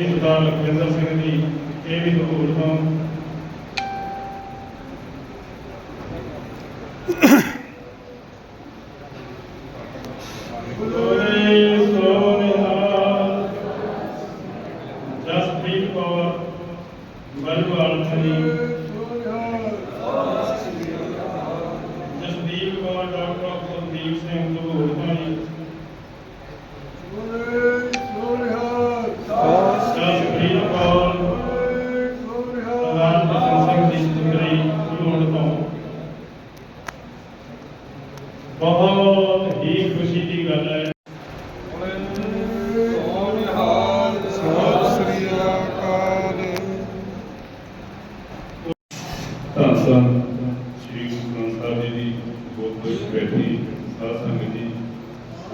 ਸਰਦਾਰ ਲਖਵਿੰਦਰ ਸਿੰਘ ਜੀ ਇਹ ਵੀ ਧੂੜ ਤੋਂ ਬੋਲੇ ਸੋ ਨਿਹਾਲ ਜਸਪ੍ਰੀਤ ਕੌਰ ਬਲਵਾਲ ਜੀ ਜਸਦੀਪ ਕੌਰ ਡਾਕਟਰ ਕੁਲਦੀਪ ਸਿੰਘ ਧੂੜ ਤੋਂ ਜੀ ਜਸਪ੍ਰੀਤ ਕੌਰ ਸਰਦਾਰ ਦਰਸ਼ਨ ਸਿੰਘ ਜੀ ਸੁੰਦਰੀ ਧੂੜ ਤੋਂ ਬਹੁਤ ਹੀ ਖੁਸ਼ੀ ਦੀ ਗੱਲ ਹੈ ਧੰਨ ਸ੍ਰੀ ਗੁਰੂ ਗ੍ਰੰਥ ਸਾਹਿਬ ਜੀ ਦੀ ਗੋਦ ਬੈਠੀ, ਸਾਧ ਸੰਗਤ ਜੀ।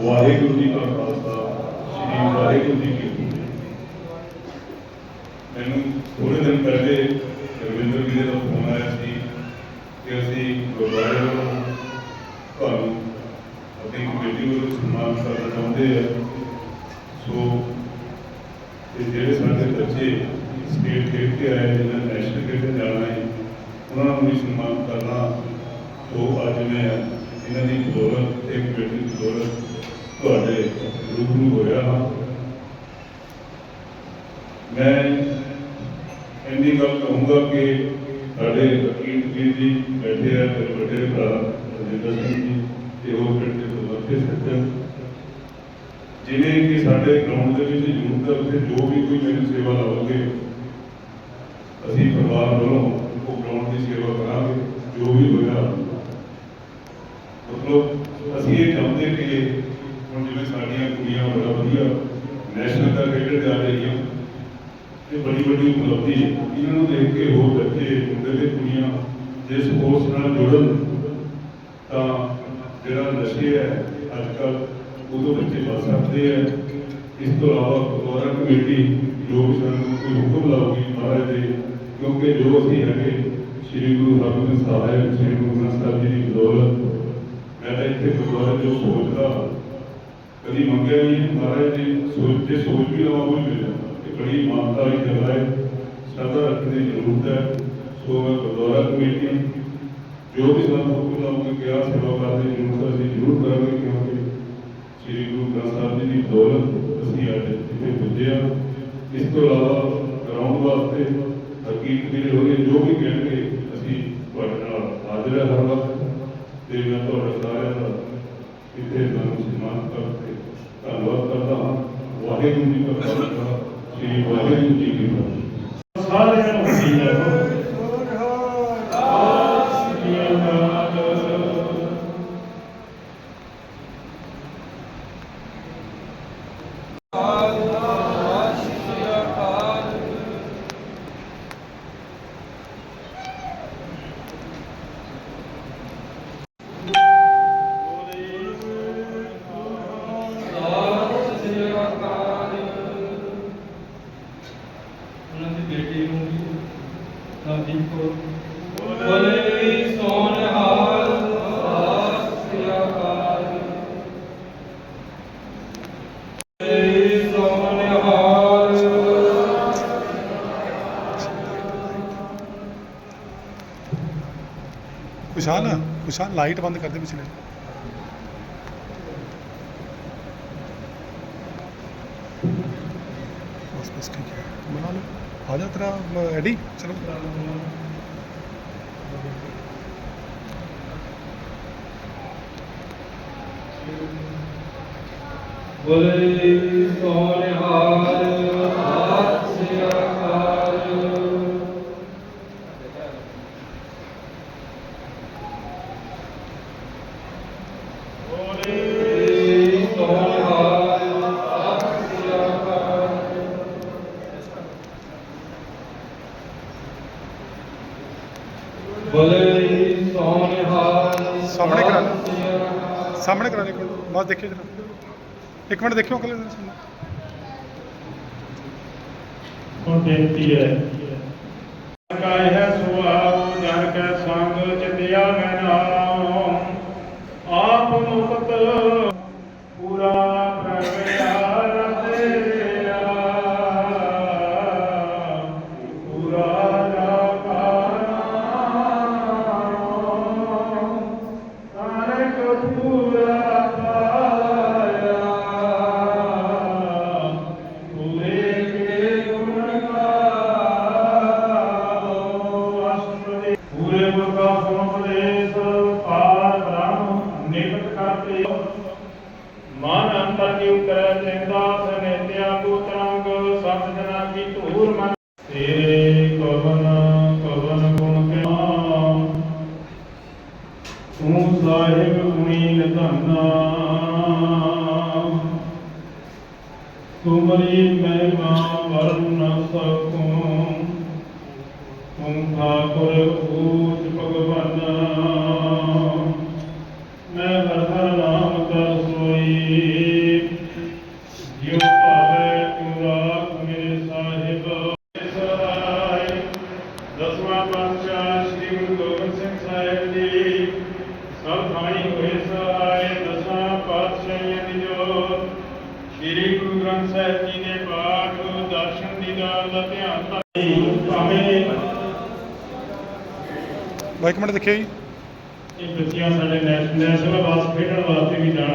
ਵਾਹਿਗੁਰੂ ਜੀ ਕਾ ਖਾਲਸਾ, ਸ੍ਰੀ ਵਾਹਿਗੁਰੂ ਜੀ ਕੀ ਫਤਿਹ। ਮੈਨੂੰ ਥੋੜੇ ਦਿਨ ਪਹਿਲੇ ਰਵਿੰਦਰ ਜੀ ਦਾ ਫੋਨ ਆਇਆ ਸੀ ਕਿ ਅਸੀਂ ਗੁਰਦੁਆਰੇ ਵੱਲੋਂ ਤੁਹਾਨੂੰ ਆਪਣੀ ਕਮੇਟੀ ਵੱਲੋਂ ਸਨਮਾਨ ਕਰਨਾ ਚਾਹੁੰਦੇ ਆ। ਸੋ ਜਿਹੜੇ ਸਾਡੇ ਬੱਚੇ ਸਟੇਟ ਖੇਡ ਕੇ ਆਏ ਜਿਹਨਾਂ ਨੈਸ਼ਨਲ ਖੇਡ ਜਾਣਾ ਹੈ ਉਹਨਾਂ ਨੂੰ ਵੀ ਸਨਮਾਨ ਕਰਨਾ ਸੋ ਅੱਜ ਮੈਂ ਇਹਨਾਂ ਦੀ ਬਦੌਲਤ ਤੇ ਕਮੇਟੀ ਦੀ ਬਦੌਲਤ ਤੁਹਾਡੇ ਰੂਬਰੂ ਹੋਇਆ ਹਾਂ। ਮੈਂ ਇੰਨੀ ਗੱਲ ਕਹੂੰਗਾ ਕਿ ਸਾਡੇ ਵਕੀਲ ਵੀਰ ਜੀ ਬੈਠੇ ਆ, ਮੇਰੇ ਵੱਡੇ ਭਰਾ ਰਜਿੰਦਰ ਸਿੰਘ ਜੀ ਤੇ ਉਹ ਪਿੰਡ ਦੇ ਬਲਵੰਤੇ ਸੱਜਣ। ਜਿਵੇਂ ਕਿ ਸਾਡੇ ਗਰਾਊਂਡ ਦੇ ਵਿੱਚ ਜ਼ਰੂਰਤ ਹੈ ਜੋ ਵੀ ਕੋਈ ਮੈਨੂੰ ਸੇਵਾ ਲਾਓਗੇ, ਅਸੀਂ ਪਰਿਵਾਰ ਵੱਲੋਂ ਉਹ ਗਰਾਊਂਡ ਦੀ ਸੇਵਾ ਕਰਾਂਗੇ, ਜੋ ਵੀ ਹੋਇਆ। ਮਤਲਬ ਅਸੀਂ ਇਹ ਚਾਹੁੰਦੇ ਕਿ ਹੁਣ ਜਿਵੇਂ ਸਾਡੀਆਂ ਕੁੜੀਆਂ ਬੜਾ ਵਧੀਆ ਨੈਸ਼ਨਲ ਦਾ ਖੇਡਣ ਜਾ ਰਹੀਆਂ, ਇਹ ਬੜੀ ਵੱਡੀ ਉਪਲਬਧੀ ਹੈ। ਇਹਨਾਂ ਨੂੰ ਦੇਖ ਕੇ ਹੋਰ ਬੱਚੇ, ਮੁੰਡੇ ਤੇ ਕੁੜੀਆਂ ਜੇ ਸਪੋਰਟਸ ਨਾਲ ਜੁੜਨ, ਤਾਂ ਜਿਹੜਾ ਨਸ਼ੇ ਹੈ ਅੱਜ ਕੱਲ ਉਦੋਂ ਬੱਚੇ ਬਚ ਸਕਦੇ ਹੈ। ਇਸ ਤੋਂ ਇਲਾਵਾ ਗੁਰਦੁਆਰਾ ਕਮੇਟੀ ਜੋ ਵੀ ਸਾਨੂੰ ਕੋਈ ਹੁਕਮ ਲਾਉਗੀ ਮਹਾਰਾਜ ਦੇ, ਕਿਉਂਕਿ ਜੋ ਅਸੀਂ ਹੈਗੇ ਸ੍ਰੀ ਗੁਰੂ ਹਰਗੋਬਿੰਦ ਸਾਹਿਬ ਸ੍ਰੀ ਗੁਰੂ ਗ੍ਰੰਥ ਸਾਹਿਬ ਜੀ ਦੀ ਬਦੌਲਤ ਮੈਂ ਤਾਂ ਇੱਥੇ ਗੁਰਦੁਆਰੇ ਜੋ ਸੋਚਦਾ ਕਦੀ ਮੰਗਿਆ ਨਹੀਂ, ਮਹਾਰਾਜ ਦੀ ਸੋਚ ਤੇ ਸੋਚ ਵੀ ਲਵਾ, ਕੋਈ ਮਿਲ ਜਾਂਦਾ। ਇਹ ਬੜੀ ਮਾਨਤਾ ਵਾਲੀ ਜਗ੍ਹਾ ਹੈ ਸਰਦਾ ਰੱਖਣ ਦੀ ਜ਼ਰੂਰਤ ਹੈ। ਸੋ ਮੈਂ ਗੁਰਦੁਆਰਾ ਕਮੇਟੀ ਜੋ ਵੀ ਸਾਨੂੰ ਹੁਕਮ ਲਾਉਂਗੇ ਕਿ ਆਹ ਸੇਵਾ ਕਰਦੇ ਜ਼ਰੂਰ ਅਸੀਂ ਜ਼ਰੂਰ ਕਰਾਂਗੇ, ਕਿਉਂਕਿ ਸ੍ਰੀ ਗੁਰੂ ਗ੍ਰੰਥ ਸਾਹਿਬ ਜੀ ਦੀ ਬਦੌਲਤ ਅਸੀਂ ਅੱਜ ਇੱਥੇ ਪੁੱਜੇ ਹਾਂ। ਇਸ ਤੋਂ ਇਲਾਵਾ ਗਰਾਊਂਡ ਵਾਸਤੇ ਹਕੀਕਤ ਜਿਹੜੇ ਹੋਣਗੇ ਜੋ ਵੀ ਕਹਿਣਗੇ ਅਸੀਂ ਤੁਹਾਡੇ ਨਾਲ ਹਾਜ਼ਰ ਹਾਂ ਹਰ ਵਕਤ ਤੇ ਮੈਂ ਤੁਹਾਡਾ ਸਾਰਿਆਂ ਦਾ ਇੱਥੇ ਸਾਨੂੰ ਸਨਮਾਨ ਕਰਕੇ ਧੰਨਵਾਦ ਕਰਦਾ ਹਾਂ। ਵਾਹਿਗੁਰੂ ਜੀ ਕਾ ਖਾਲਸਾ, ਸ੍ਰੀ ਵਾਹਿਗੁਰੂ ਜੀ ਕੀ ਫਤਿਹ। ਸਾਰਿਆਂ ਨੂੰ ਜੀ ਕੁਸ਼ਾਲ ਕੁਸ਼ਾਲ ਲਾਈਟ ਬੰਦ ਕਰ ਦੇ ਪਿਛਲੇ। ਬਸ ਬਸ ਠੀਕ ਹੈ। ਬਣਾ ਲਓ। ਆ ਜਾ ਤੇਰਾ ਐਡੀ ਚਲੋ। ਬੋਲੇ ਸੋਨਹਾਲ ਸਤਿ ਸ੍ਰੀ ਅਕਾਲ ਬੋਲੇ ਸੋਨਹਾਲ ਸਤਿ ਸ੍ਰੀ ਅਕਾਲ ਬੋਲੇ ਸੋਨਹਾਲ ਸਾਹਮਣੇ ਕਰਾ ਲਓ। ਸਾਹਮਣੇ ਕਰਾ ਦੇ ਇੱਕ ਮਿੰਟ ਬਸ ਦੇਖਿਓ ਜਰਾ। ਇੱਕ ਮਿੰਟ ਦੇਖਿਓ ਅਗਲੇ ਦਿਨ ਹੁਣ ਬੇਨਤੀ ਹੈ। ਕਾਇ ਹੈ ਸੁਆਉ ਜਨ ਕੈ ਸੰਗ, ਚਿਤਿਆ ਮੈਂ ਨਾਮ। ਆਪ ਮੁਕਤ ਮਨ ਅੰਤਰ ਜਿਉ ਕਰੈ ਚਿੰਤਾ ਸਨੇਤਿਆ ਕੋ ਤਰੰਗ ਸਤ ਜਨਾ ਕੀ ਧੂਰ ਮਨ ਤੇਰੇ ਕਵਨ ਕਵਨ ਗੁਣ ਕੇ ਤੂੰ ਸਾਹਿਬ ਗੁਣੀ ਧੰਨਾ। ਤੁਮਰੀ ਮਹਿਮਾ ਵਰਨ ਸਕੂ। ਤੂੰ ਠਾਕੁਰ ਊਜ ਸਾਹਿਬ ਜੀ ਦੇ ਪਾਠ ਦਰਸ਼ਨ ਦੀਦਾਰ ਦਾ ਧਿਆਨ ਧਾਰੀ ਭਾਵੇਂ ਮਿੰਟ ਦੇਖਿਓ ਜੀ। ਇਹ ਬੱਚੀਆਂ ਸਾਡੇ ਨੈਸ਼- ਨੈਸ਼ਨਲ ਵਾਸਤੇ ਖੇਡਣ ਵਾਸਤੇ ਵੀ ਜਾਣਾ।